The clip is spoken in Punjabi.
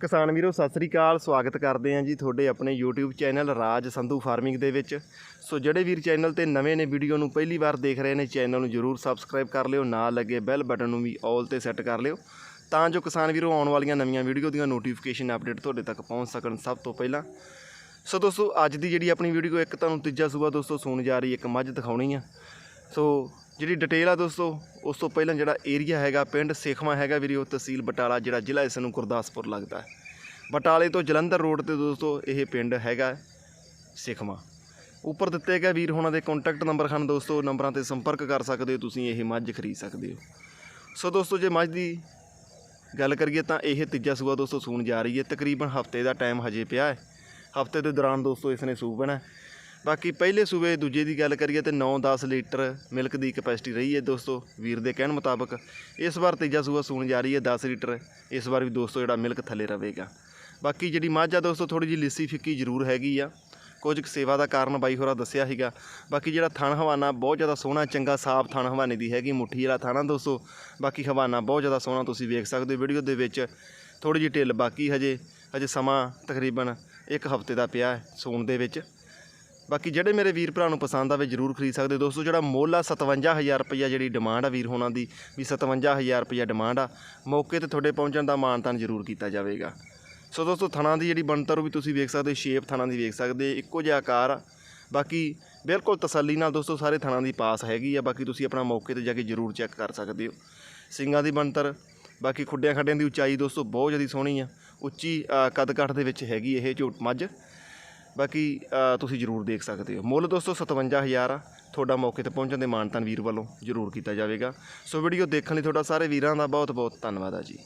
ਕਿਸਾਨ ਵੀਰੋ, ਸਤਿ ਸ੍ਰੀ ਅਕਾਲ। ਸਵਾਗਤ ਕਰਦੇ ਹਾਂ ਜੀ ਤੁਹਾਡੇ ਆਪਣੇ YouTube channel Raj Sandhu farming ਦੇ ਵਿੱਚ। ਸੋ ਜਿਹੜੇ ਵੀਰ ਚੈਨਲ ਤੇ ਨਵੇਂ ਨੇ, ਵੀਡੀਓ ਨੂੰ ਪਹਿਲੀ ਵਾਰ ਦੇਖ ਰਹੇ ਨੇ, ਚੈਨਲ ਨੂੰ ਜਰੂਰ ਸਬਸਕ੍ਰਾਈਬ ਕਰ ਲਿਓ, ਨਾਲ ਲੱਗੇ ਬੈਲ ਬਟਨ ਨੂੰ ਵੀ ਆਲ ਤੇ ਸੈੱਟ ਕਰ ਲਿਓ, ਤਾਂ ਜੋ ਕਿਸਾਨ ਵੀਰੋ ਆਉਣ ਵਾਲੀਆਂ ਨਵੀਆਂ ਵੀਡੀਓ ਦੀਆਂ ਨੋਟੀਫਿਕੇਸ਼ਨ ਅਪਡੇਟ ਤੁਹਾਡੇ ਤੱਕ ਪਹੁੰਚ ਸਕਣ ਸਭ ਤੋਂ ਪਹਿਲਾਂ। ਸੋ ਦੋਸਤੋ, ਅੱਜ ਦੀ ਜਿਹੜੀ ਆਪਣੀ ਵੀਡੀਓ, ਇੱਕ ਤੁਹਾਨੂੰ ਤੀਜਾ ਸੂਬਾ ਦੋਸਤੋ ਸੂਣ ਜਾ ਰਹੀ, ਇੱਕ ਮੱਝ ਦਿਖਾਉਣੀ ਆ। ਸੋ ਜਿਹੜੀ ਡਿਟੇਲ ਆ ਦੋਸਤੋ, ਉਸ ਤੋਂ ਪਹਿਲਾਂ ਜਿਹੜਾ ਏਰੀਆ ਹੈਗਾ, ਪਿੰਡ ਸੇਖਵਾਂ ਹੈਗਾ ਵੀਰੋ ਤਹਿਸੀਲ ਬਟਾਲਾ, ਜਿਹੜਾ ਜ਼ਿਲ੍ਹਾ ਇਸ ਨੂੰ ਗੁਰਦਾਸਪੁਰ ਲੱਗਦਾ ਹੈ। ਬਟਾਲੇ ਤੋਂ ਜਲੰਧਰ ਰੋਡ ਤੇ ਦੋਸਤੋ, ਇਹ ਪਿੰਡ ਹੈਗਾ ਸੇਖਵਾਂ। ਉੱਪਰ ਦਿੱਤੇ ਗਏ ਵੀਰ ਹੋਣਾ ਦੇ ਕੰਟੈਕਟ ਨੰਬਰ ਹਨ ਦੋਸਤੋ, ਨੰਬਰਾਂ ਤੇ ਸੰਪਰਕ ਕਰ ਸਕਦੇ ਹੋ ਤੁਸੀਂ, ਇਹ ਮੱਝ ਖਰੀਦ ਸਕਦੇ ਹੋ। ਸੋ ਦੋਸਤੋ, ਜੇ ਮੱਝ ਦੀ ਗੱਲ ਕਰੀਏ ਤਾਂ ਇਹ ਤੀਜਾ ਸੂਆ ਦੋਸਤੋ, ਸੂਣ ਜਾ ਰਹੀ ਹੈ। ਤਕਰੀਬਨ ਹਫ਼ਤੇ ਦਾ ਟਾਈਮ ਹਜੇ ਪਿਆ ਹੈ। ਹਫ਼ਤੇ ਦੇ ਦੌਰਾਨ ਦੋਸਤੋ, ਇਸ ਨੇ ਸੂਪਣਾ ਹੈ। ਬਾਕੀ ਪਹਿਲੇ ਸੂਬੇ ਦੂਜੇ ਦੀ ਗੱਲ ਕਰੀਏ ਤੇ 9-10 ਲੀਟਰ ਮਿਲਕ ਦੀ ਕਪੈਸਿਟੀ ਰਹੀ ਹੈ ਦੋਸਤੋ, ਵੀਰ ਦੇ ਕਹਿਣ ਮੁਤਾਬਕ। ਇਸ ਵਾਰ ਤੀਜਾ ਸੂਬਾ ਸੂਣ ਜਾ ਰਹੀ ਹੈ 10 ਲੀਟਰ। ਇਸ ਵਾਰ ਵੀ ਦੋਸਤੋ ਜਿਹੜਾ ਮਿਲਕ ਥੱਲੇ ਰਹੇਗਾ। ਬਾਕੀ ਜਿਹੜੀ ਮੱਝ ਆ ਦੋਸਤੋ ਥੋੜੀ ਜਿਹੀ ਲਿੱਸੀ ਫਿੱਕੀ ਜ਼ਰੂਰ ਹੈਗੀ ਆ। ਕੁਝ ਕੁ ਸੇਵਾ ਦਾ ਕਾਰਨ ਬਾਈ ਹੋਰਾਂ ਦੱਸਿਆ ਸੀਗਾ। ਬਾਕੀ ਜਿਹੜਾ ਥਣ ਹਵਾਨਾ ਬਹੁਤ ਜ਼ਿਆਦਾ ਸੋਹਣਾ, ਚੰਗਾ, ਸਾਫ਼ ਥਣ ਹਵਾਨੇ ਦੀ ਹੈਗੀ, ਮੁੱਠੀ ਵਾਲਾ ਥਾਣਾ ਦੋਸਤੋ। ਬਾਕੀ ਹਵਾਨਾ ਬਹੁਤ ਜ਼ਿਆਦਾ ਸੋਹਣਾ ਤੁਸੀਂ ਵੇਖ ਸਕਦੇ ਹੋ ਵੀਡੀਓ ਦੇ ਵਿੱਚ। ਥੋੜੀ ਜਿਹੀ ਢਿੱਲ ਬਾਕੀ ਹਜੇ ਹਜੇ ਸਮਾਂ ਤਕਰੀਬਨ ਇੱਕ ਹਫ਼ਤੇ ਦਾ ਪਿਆ ਹੈ ਸੂਣ ਦੇ ਵਿੱਚ। ਬਾਕੀ ਜਿਹੜੇ ਮੇਰੇ ਵੀਰ ਭਰਾ ਨੂੰ ਪਸੰਦ ਆਵੇ ਜਰੂਰ ਖਰੀਦ ਸਕਦੇ ਹੋ। ਦੋਸਤੋ ਜਿਹੜਾ ਮੁੱਲ ਆ 57000 ਰੁਪਈਆ ਜਿਹੜੀ ਡਿਮਾਂਡ ਆ ਵੀਰ ਹੋਣਾ ਦੀ ਵੀ 57000 ਰੁਪਈਆ ਡਿਮਾਂਡ ਆ ਮੌਕੇ ਤੇ ਤੁਹਾਡੇ ਪਹੁੰਚਣ ਦਾ ਮਾਨਤਾਨ ਜਰੂਰ ਕੀਤਾ ਜਾਵੇਗਾ। ਸੋ ਦੋਸਤੋ ਥਣਾ ਦੀ ਜਿਹੜੀ ਬਣਤਰ ਉਹ ਵੀ ਤੁਸੀਂ ਵੇਖ ਸਕਦੇ ਸ਼ੇਪ ਥਣਾ ਦੀ ਵੇਖ ਸਕਦੇ ਇੱਕੋ ਜਿਹਾ ਆਕਾਰ ਆ। ਬਾਕੀ ਬਿਲਕੁਲ ਤਸੱਲੀ ਨਾਲ ਦੋਸਤੋ ਸਾਰੇ ਥਣਾ ਦੀ ਪਾਸ ਹੈਗੀ ਆ। ਬਾਕੀ ਤੁਸੀਂ ਆਪਣਾ ਮੌਕੇ ਤੇ ਜਾ ਕੇ ਜਰੂਰ ਚੈੱਕ ਕਰ ਸਕਦੇ ਹੋ। ਸਿੰਗਾਂ ਦੀ ਬਣਤਰ ਬਾਕੀ ਖੁੱਡਿਆਂ ਖੱਡਿਆਂ ਦੀ ਉਚਾਈ ਦੋਸਤੋ ਬਹੁਤ ਜ਼ਿਆਦਾ ਸੋਹਣੀ ਆ। ਉੱਚੀ ਅ, ਕੱਦ ਕਾਠ ਦੇ ਵਿੱਚ ਹੈਗੀ ਇਹ ਝੋਟ ਮੱਝ। ਬਾਕੀ ਤੁਸੀਂ ਜਰੂਰ ਦੇਖ ਸਕਦੇ ਹੋ। ਮੁੱਲ ਦੋਸਤੋ 57000 ਆ। ਤੁਹਾਡਾ ਮੌਕੇ ਤੇ ਪਹੁੰਚਣ ਦੇ ਮਾਨਤਾਨ ਵੀਰ ਵੱਲੋਂ ਜਰੂਰ ਕੀਤਾ ਜਾਵੇਗਾ। ਸੋ ਵੀਡੀਓ ਦੇਖਣ ਲਈ ਤੁਹਾਡਾ ਸਾਰੇ ਵੀਰਾਂ ਦਾ ਬਹੁਤ ਬਹੁਤ ਧੰਨਵਾਦ ਆ ਜੀ।